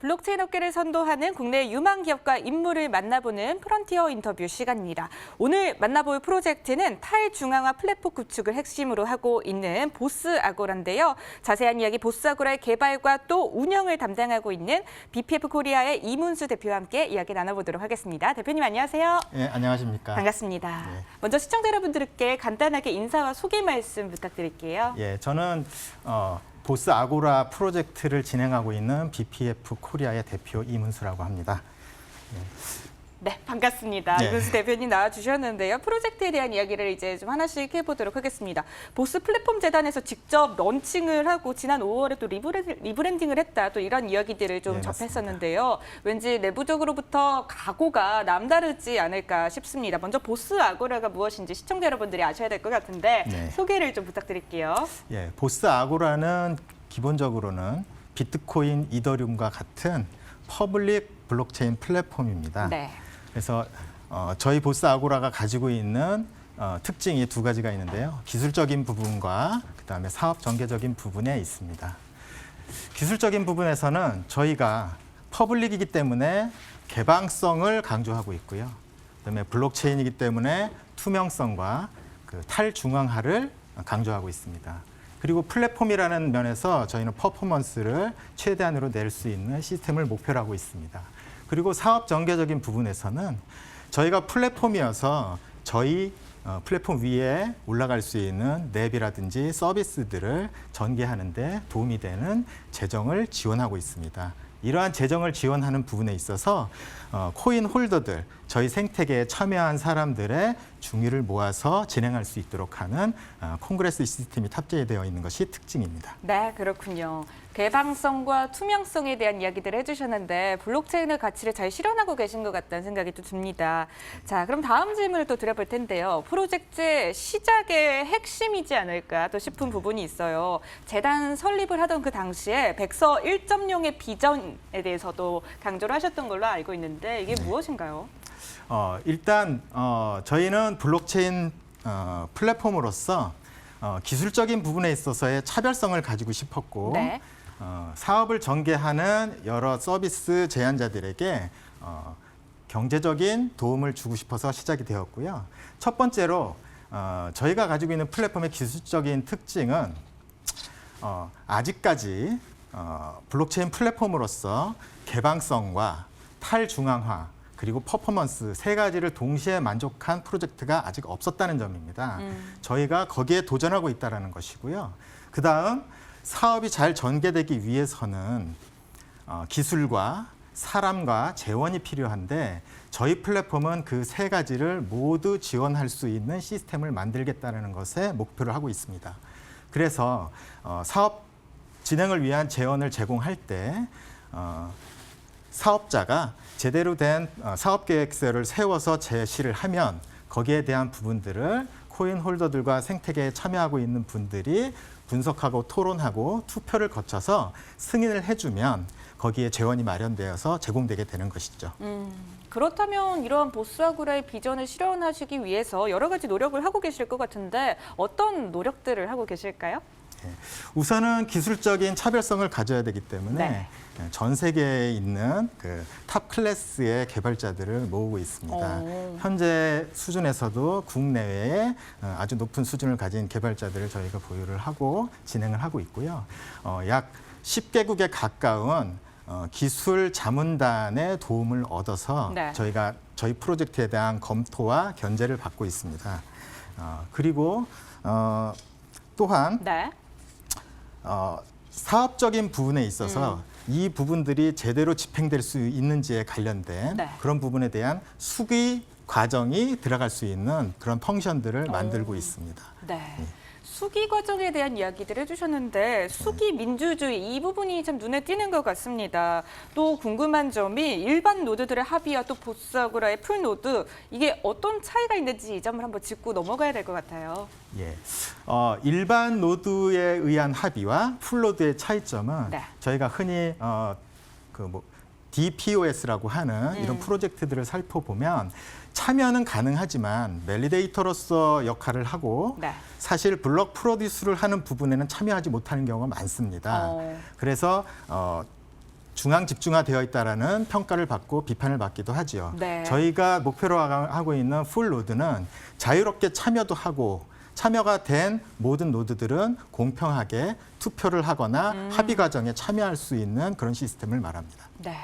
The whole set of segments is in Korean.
블록체인 업계를 선도하는 국내 유망 기업과 인물을 만나보는 프런티어 인터뷰 시간입니다. 오늘 만나볼 프로젝트는 탈중앙화 플랫폼 구축을 핵심으로 하고 있는 보스 아고라인데요. 자세한 이야기 보스 아고라의 개발과 또 운영을 담당하고 있는 BPF 코리아의 이문수 대표와 함께 이야기 나눠보도록 하겠습니다. 대표님 안녕하세요. 예, 안녕하십니까. 반갑습니다. 네. 먼저 시청자 여러분들께 간단하게 인사와 소개 말씀 부탁드릴게요. 예, 저는 어, 보스 아고라 프로젝트를 진행하고 있는 BPF 코리아의 대표 이문수라고 합니다. 네, 반갑습니다. 네. 이근수 대표님 나와주셨는데요. 프로젝트에 대한 이야기를 이제 좀 하나씩 해보도록 하겠습니다. 보스 플랫폼 재단에서 직접 런칭을 하고 지난 5월에 또 리브랜딩을 했다. 또 이런 이야기들을 좀 네, 접했었는데요. 왠지 내부적으로부터 각오가 남다르지 않을까 싶습니다. 먼저 보스 아고라가 무엇인지 시청자 여러분들이 아셔야 될 것 같은데 네. 소개를 좀 부탁드릴게요. 예, 보스 아고라는 기본적으로는 비트코인, 이더리움과 같은 퍼블릭 블록체인 플랫폼입니다. 네. 그래서 어, 저희 보스 아고라가 가지고 있는 어, 특징이 두 가지가 있는데요. 기술적인 부분과 그다음에 사업 전개적인 부분에 있습니다. 기술적인 부분에서는 저희가 퍼블릭이기 때문에 개방성을 강조하고 있고요. 그다음에 블록체인이기 때문에 투명성과 그 탈중앙화를 강조하고 있습니다. 그리고 플랫폼이라는 면에서 저희는 퍼포먼스를 최대한으로 낼 수 있는 시스템을 목표로 하고 있습니다. 그리고 사업 전개적인 부분에서는 저희가 플랫폼이어서 저희 어, 플랫폼 위에 올라갈 수 있는 앱이라든지 서비스들을 전개하는데 도움이 되는 재정을 지원하고 있습니다. 이러한 재정을 지원하는 부분에 있어서 어, 코인 홀더들, 저희 생태계에 참여한 사람들의 중위를 모아서 진행할 수 있도록 하는 어, 콩그레스 시스템이 탑재되어 있는 것이 특징입니다. 네, 그렇군요. 개방성과 투명성에 대한 이야기들을 해주셨는데 블록체인의 가치를 잘 실현하고 계신 것 같다는 생각이 또 듭니다. 자, 그럼 다음 질문을 또 드려볼 텐데요. 프로젝트의 시작의 핵심이지 않을까 또 싶은 부분이 있어요. 재단 설립을 하던 그 당시에 백서 1.0의 비전에 대해서도 강조를 하셨던 걸로 알고 있는데 이게 무엇인가요? 어, 일단 어, 저희는 블록체인 어, 플랫폼으로서 어, 기술적인 부분에 있어서의 차별성을 가지고 싶었고 네. 어, 사업을 전개하는 여러 서비스 제안자들에게 어, 경제적인 도움을 주고 싶어서 시작이 되었고요. 첫 번째로 어, 저희가 가지고 있는 플랫폼의 기술적인 특징은 어, 아직까지 어, 블록체인 플랫폼으로서 개방성과 탈중앙화 그리고 퍼포먼스 세 가지를 동시에 만족한 프로젝트가 아직 없었다는 점입니다. 저희가 거기에 도전하고 있다는 것이고요. 그 다음 사업이 잘 전개되기 위해서는 어, 기술과 사람과 재원이 필요한데 저희 플랫폼은 그 세 가지를 모두 지원할 수 있는 시스템을 만들겠다는 것에 목표를 하고 있습니다. 그래서 어, 사업 진행을 위한 재원을 제공할 때 어, 사업자가 제대로 된 어, 사업 계획서를 세워서 제시를 하면 거기에 대한 부분들을 코인 홀더들과 생태계에 참여하고 있는 분들이 분석하고 토론하고 투표를 거쳐서 승인을 해주면 거기에 재원이 마련되어서 제공되게 되는 것이죠. 음, 그렇다면 이러한 보스아구라의 비전을 실현하시기 위해서 여러 가지 노력을 하고 계실 것 같은데 어떤 노력들을 하고 계실까요? 우선은 기술적인 차별성을 가져야 되기 때문에 네. 전 세계에 있는 그 탑 클래스의 개발자들을 모으고 있습니다. 오. 현재 수준에서도 국내외에 어, 아주 높은 수준을 가진 개발자들을 저희가 보유를 하고 진행을 하고 있고요. 어, 약 10개국에 가까운 어, 기술 자문단의 도움을 얻어서 네. 저희가 저희 프로젝트에 대한 검토와 견제를 받고 있습니다. 어, 그리고 어, 또한 네. 어, 사업적인 부분에 있어서 음. 이 부분들이 제대로 집행될 수 있는지에 관련된 네. 그런 부분에 대한 수기 과정이 들어갈 수 있는 그런 펑션들을 만들고 있습니다. 네. 수기 과정에 대한 이야기들 해주셨는데 수기 민주주의 이 부분이 참 눈에 띄는 것 같습니다. 또 궁금한 점이 일반 노드들의 합의와 또 보스아구라의 풀 노드 이게 어떤 차이가 있는지 이 점을 한번 짚고 넘어가야 될 것 같아요. 예. 어, 일반 노드에 의한 합의와 풀 노드의 차이점은 네. 저희가 흔히 어, 그뭐 DPoS라고 하는 음. 이런 프로젝트들을 살펴보면 참여는 가능하지만 밸리데이터로서 역할을 하고 네. 사실 블록 프로듀스를 하는 부분에는 참여하지 못하는 경우가 많습니다. 어. 그래서 어, 중앙 집중화되어 있다라는 평가를 받고 비판을 받기도 하지요. 네. 저희가 목표로 하- 하고 있는 풀 노드는 자유롭게 참여도 하고 참여가 된 모든 노드들은 공평하게 투표를 하거나 음. 합의 과정에 참여할 수 있는 그런 시스템을 말합니다. 네.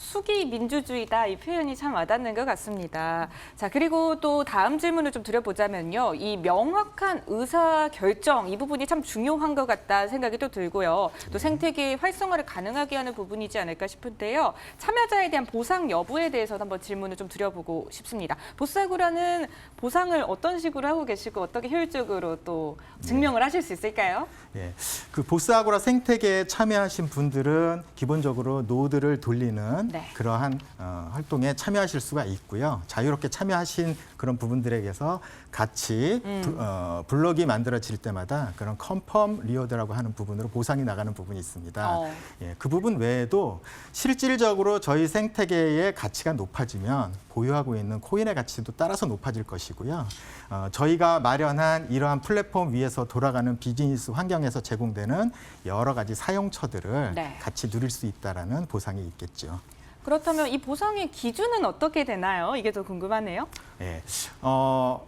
수기 민주주의다 이 표현이 참 와닿는 것 같습니다. 자 그리고 또 다음 질문을 좀 드려보자면요, 이 명확한 의사 결정 이 부분이 참 중요한 것 같다 생각이 또 들고요. 또 생태계 활성화를 가능하게 하는 부분이지 않을까 싶은데요. 참여자에 대한 보상 여부에 대해서도 한번 질문을 좀 드려보고 싶습니다. 보사구라는 보상을 어떤 식으로 하고 계시고 어떻게 효율적으로 또 증명을 하실 수 있을까요? 예, 그 보스아고라 생태계에 참여하신 분들은 기본적으로 노드를 돌리는 네. 그러한 어, 활동에 참여하실 수가 있고요. 자유롭게 참여하신 그런 부분들에게서 같이 음. 부- 어, 블록이 만들어질 때마다 그런 컨펌 리워드라고 하는 부분으로 보상이 나가는 부분이 있습니다. 어. 예, 그 부분 외에도 실질적으로 저희 생태계의 가치가 높아지면 보유하고 있는 코인의 가치도 따라서 높아질 것이고요. 어, 저희가 마련한 이러한 플랫폼 위에서 돌아가는 비즈니스 환경에서 제공되는 여러 가지 사용처들을 네. 같이 누릴 수 있다라는 보상이 있겠죠. 그렇다면 이 보상의 기준은 어떻게 되나요? 이게 더 궁금하네요. 예. 어,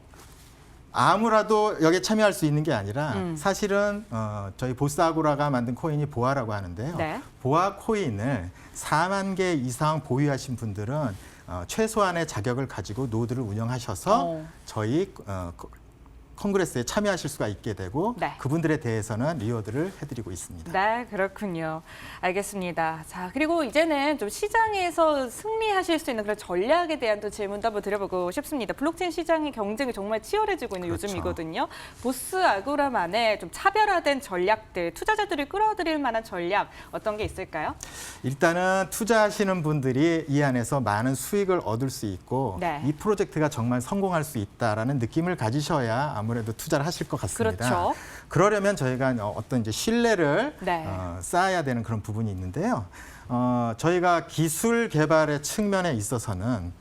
아무라도 여기에 참여할 수 있는 게 아니라 음. 사실은 어, 저희 보스아고라가 만든 코인이 보아라고 하는데요. 네. 보아 코인을 4만 개 이상 보유하신 분들은 어, 최소한의 자격을 가지고 노드를 운영하셔서 어. 저희 어, 거- 콩그레스에 참여하실 수가 있게 되고 네. 그분들에 대해서는 리워드를 해드리고 있습니다. 네, 그렇군요. 알겠습니다. 자, 그리고 이제는 좀 시장에서 승리하실 수 있는 그런 전략에 대한 또 질문도 한번 드려보고 싶습니다. 블록체인 시장의 경쟁이 정말 치열해지고 있는 그렇죠. 요즘이거든요. 보스 아고라만의 좀 차별화된 전략들, 투자자들을 끌어들일 만한 전략 어떤 게 있을까요? 일단은 투자하시는 분들이 이 안에서 많은 수익을 얻을 수 있고 네. 이 프로젝트가 정말 성공할 수 있다라는 느낌을 가지셔야 아무래도 투자를 하실 것 같습니다. 그렇죠. 그러려면 저희가 어떤 이제 신뢰를 네. 어, 쌓아야 되는 그런 부분이 있는데요. 어, 저희가 기술 개발의 측면에 있어서는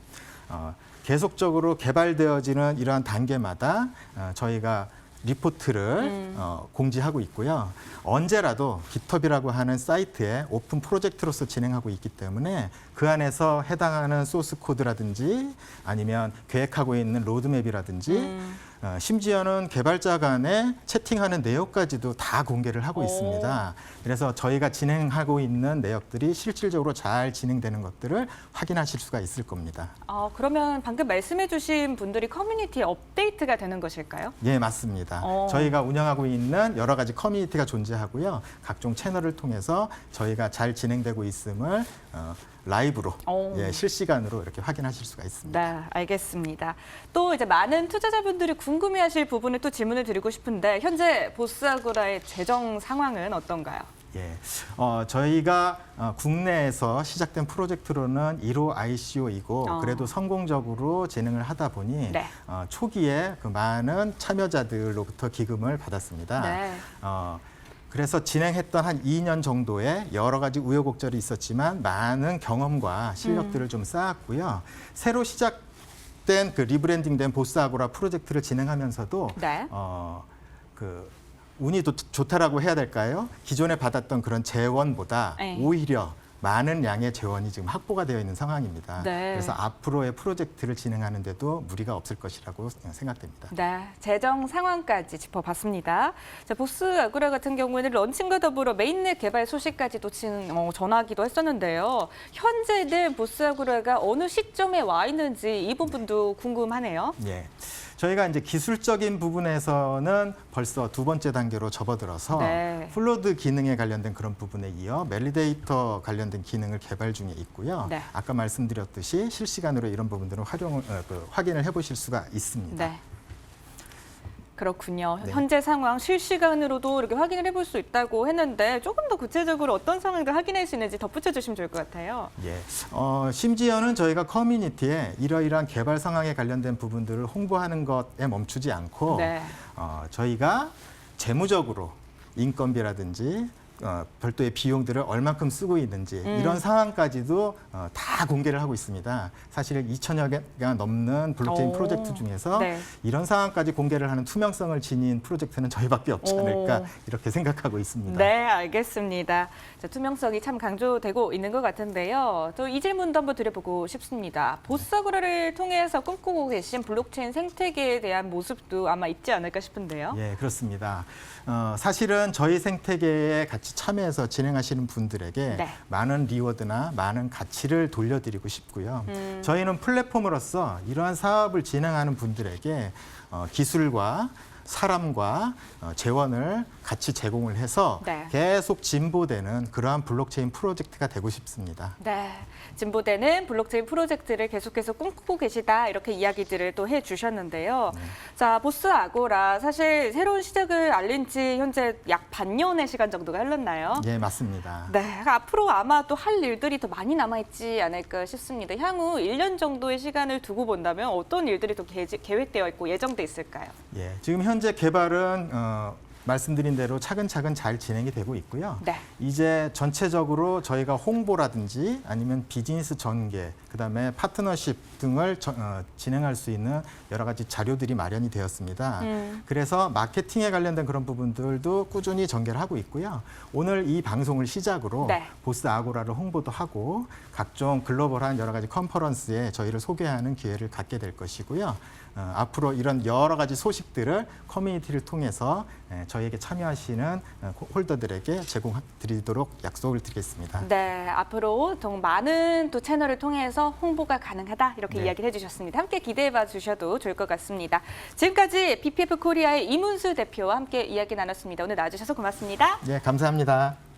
어, 계속적으로 개발되어지는 이러한 단계마다 어, 저희가 리포트를 음. 어, 공지하고 있고요. 언제라도 깃허브라고 하는 사이트에 오픈 프로젝트로서 진행하고 있기 때문에 그 안에서 해당하는 소스 코드라든지 아니면 계획하고 있는 로드맵이라든지 음. 어, 심지어는 개발자 간에 채팅하는 내역까지도 다 공개를 하고 오. 있습니다. 그래서 저희가 진행하고 있는 내역들이 실질적으로 잘 진행되는 것들을 확인하실 수가 있을 겁니다. 아, 그러면 방금 말씀해주신 분들이 커뮤니티에 업데이트가 되는 것일까요? 예, 맞습니다. 어. 저희가 운영하고 있는 여러 가지 커뮤니티가 존재하고요. 각종 채널을 통해서 저희가 잘 진행되고 있음을 어, 라이브로 오. 예, 실시간으로 이렇게 확인하실 수가 있습니다. 네, 알겠습니다. 또 이제 많은 투자자분들이 궁금해하실 부분을 또 질문을 드리고 싶은데 현재 보스아고라의 재정 상황은 어떤가요? 예, 어, 저희가 어, 국내에서 시작된 프로젝트로는 1호 ICO이고 어. 그래도 성공적으로 진행을 하다 보니 네. 어, 초기에 그 많은 참여자들로부터 기금을 받았습니다. 네. 어, 그래서 진행했던 한 2년 정도의 여러 가지 우여곡절이 있었지만 많은 경험과 실력들을 좀 쌓았고요. 새로 시작된 그 리브랜딩된 보스아고라 프로젝트를 진행하면서도 네. 어, 그 운이 도, 좋다라고 해야 될까요? 기존에 받았던 그런 재원보다 네. 오히려 많은 양의 재원이 지금 확보가 되어 있는 상황입니다. 네. 그래서 앞으로의 프로젝트를 진행하는 데도 무리가 없을 것이라고 생각됩니다. 네, 재정 상황까지 짚어봤습니다. 자, 보스 아구라 같은 경우에는 런칭과 더불어 메인넷 개발 소식까지도 진, 어, 전하기도 했었는데요. 현재 는 보스 아구라가 어느 시점에 와 있는지 이 부분도 궁금하네요. 예. 저희가 이제 기술적인 부분에서는 벌써 두 번째 단계로 접어들어서 네. 플로드 기능에 관련된 그런 부분에 이어 멜리데이터 관련된 기능을 개발 중에 있고요. 네. 아까 말씀드렸듯이 실시간으로 이런 부분들을 활용을 어, 그, 확인을 해보실 수가 있습니다. 네. 그렇군요. 네. 현재 상황 실시간으로도 이렇게 확인을 해볼 수 있다고 했는데 조금 더 구체적으로 어떤 상황들 확인할 수 있는지 덧붙여 주시면 좋을 것 같아요. 예. 어, 심지어는 저희가 커뮤니티에 이러이러한 개발 상황에 관련된 부분들을 홍보하는 것에 멈추지 않고 네. 어, 저희가 재무적으로 인건비라든지 어, 별도의 비용들을 얼만큼 쓰고 있는지 음. 이런 상황까지도 어, 다 공개를 하고 있습니다. 사실 2천여 개가 넘는 블록체인 오. 프로젝트 중에서 네. 이런 상황까지 공개를 하는 투명성을 지닌 프로젝트는 저희밖에 없지 않을까 오. 이렇게 생각하고 있습니다. 네, 알겠습니다. 자, 투명성이 참 강조되고 있는 것 같은데요. 또 이 질문도 한번 드려보고 싶습니다. 보스아그라를 통해서 꿈꾸고 계신 블록체인 생태계에 대한 모습도 아마 있지 않을까 싶은데요. 예, 그렇습니다. 어, 사실은 저희 생태계에 같이 참여해서 진행하시는 분들에게 네. 많은 리워드나 많은 가치를 돌려드리고 싶고요. 음. 저희는 플랫폼으로서 이러한 사업을 진행하는 분들에게 어, 기술과 사람과 어, 재원을 같이 제공을 해서 네. 계속 진보되는 그러한 블록체인 프로젝트가 되고 싶습니다. 네, 진보되는 블록체인 프로젝트를 계속해서 꿈꾸고 계시다 이렇게 이야기들을 또 해주셨는데요. 자, 보스 아고라 사실 새로운 시작을 알린 지 현재 약 반년의 시간 정도가 흘렀나요? 예, 맞습니다. 네, 앞으로 아마 또 할 일들이 더 많이 남아있지 않을까 싶습니다. 향후 1년 정도의 시간을 두고 본다면 어떤 일들이 또 계- 계획되어 있고 예정돼 있을까요? 예, 지금 현재 개발은 어, 말씀드린 대로 차근차근 잘 진행이 되고 있고요. 네. 이제 전체적으로 저희가 홍보라든지 아니면 비즈니스 전개, 그다음에 파트너십 등을 저- 어, 진행할 수 있는 여러 가지 자료들이 마련이 되었습니다. 음. 그래서 마케팅에 관련된 그런 부분들도 꾸준히 전개를 하고 있고요. 오늘 이 방송을 시작으로 네. 보스 아고라를 홍보도 하고 각종 글로벌한 여러 가지 컨퍼런스에 저희를 소개하는 기회를 갖게 될 것이고요. 어, 앞으로 이런 여러 가지 소식들을 커뮤니티를 통해서 에, 저희에게 참여하시는 어, 홀더들에게 제공드리도록 약속을 드리겠습니다. 네, 앞으로 더 많은 또 채널을 통해서 홍보가 가능하다 이렇게 네. 이야기를 해주셨습니다. 함께 기대해봐 주셔도 좋을 것 같습니다. 지금까지 BPF 코리아의 이문수 대표와 함께 이야기 나눴습니다. 오늘 나와주셔서 고맙습니다. 예, 감사합니다.